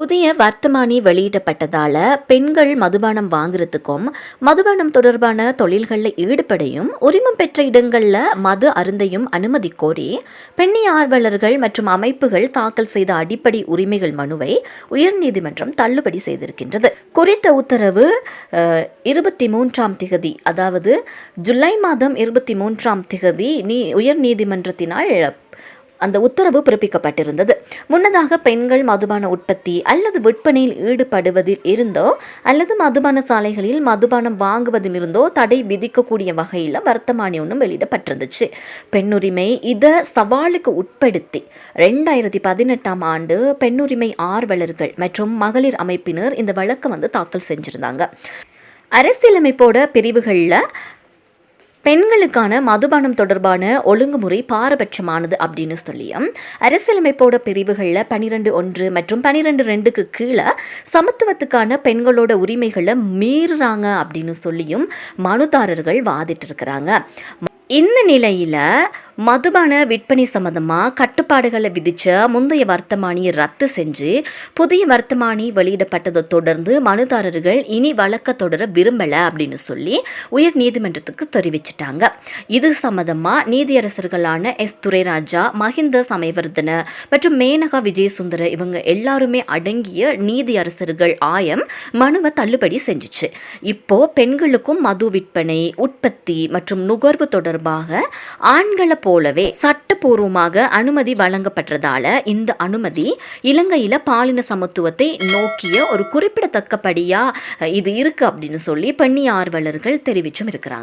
புதிய வர்த்தமானி வெளியிடப்பட்டதால பெண்கள் மதுபானம் வாங்குறதுக்கும் மதுபானம் தொடர்பான தொழில்களில் ஈடுபடையும் உரிமம் பெற்ற இடங்களில் மது அருந்தையும் அனுமதி கோரி பெண்ணி ஆர்வலர்கள் மற்றும் அமைப்புகள் தாக்கல் செய்த அடிப்படை உரிமைகள் மனுவை உயர்நீதிமன்றம் தள்ளுபடி செய்திருக்கின்றது. குறித்த உத்தரவு இருபத்தி மூன்றாம் திகதி அதாவது ஜூலை மாதம் இருபத்தி மூன்றாம் திகதி நீ உயர்நீதிமன்றத்தினால் அந்த உத்தரவு பிறப்பிக்கப்பட்டிருந்தது. முன்னதாக பெண்கள் மதுபான உற்பத்தி அல்லது விற்பனையில் ஈடுபடுவதில் இருந்தோ அல்லது மதுபான சாலைகளில் மதுபானம் வாங்குவதில் இருந்தோ தடை விதிக்கக்கூடிய வகையில் வர்த்தமானி ஒன்றும் வெளியிடப்பட்டிருந்துச்சு. பெண்ணுரிமை இதை சவாலுக்கு உட்படுத்தி ரெண்டாயிரத்தி பதினெட்டாம் ஆண்டு பெண்ணுரிமை ஆர்வலர்கள் மற்றும் மகளிர் அமைப்பினர் இந்த வழக்கை வந்து தாக்கல் செஞ்சிருந்தாங்க. அரசியலமைப்போட பிரிவுகளில் பெண்களுக்கான மதுபானம் தொடர்பான ஒழுங்குமுறை பாரபட்சமானது அப்படின்னு சொல்லியும் அரசியலமைப்போட பிரிவுகளில் பனிரெண்டு ஒன்று மற்றும் பனிரெண்டு ரெண்டுக்கு கீழே சமத்துவத்துக்கான பெண்களோட உரிமைகளை மீறுறாங்க அப்படின்னு சொல்லியும் மனுதாரர்கள் வாதிட்டு இருக்கிறாங்க இந்த நிலையில் மதுபான விற்பனை சம்மந்தமாக கட்டுப்பாடுகளை விதித்த முந்தைய வர்த்தமானியை ரத்து செஞ்சு புதிய வர்த்தமானி வெளியிடப்பட்டதை தொடர்ந்து மனுதாரர்கள் இனி வழக்க தொடர விரும்பலை அப்படின்னு சொல்லி உயர் நீதிமன்றத்துக்கு தெரிவிச்சிட்டாங்க. இது சம்மந்தமாக நீதியரசர்களான எஸ். துரைராஜா மஹிந்த சமயவர்தன மற்றும் மேனகா விஜயசுந்தர இவங்க எல்லாருமே அடங்கிய நீதியரசர்கள் ஆயம் மனுவை தள்ளுபடி செஞ்சிச்சு. இப்போ பெண்களுக்கும் மது விற்பனை உற்பத்தி மற்றும் நுகர்வு தொடர்பாக ஆண்களை போலவே சட்டப்பூர்வமாக அனுமதி வழங்கப்பட்டதால இந்த அனுமதி இலங்கையில் பாலின சமத்துவத்தை நோக்கிய ஒரு குறிப்பிடத்தக்கபடியா இது இருக்கு அப்படின்னு சொல்லி பெண்ணி ஆர்வலர்கள் தெரிவிச்சும் இருக்கிறாங்க.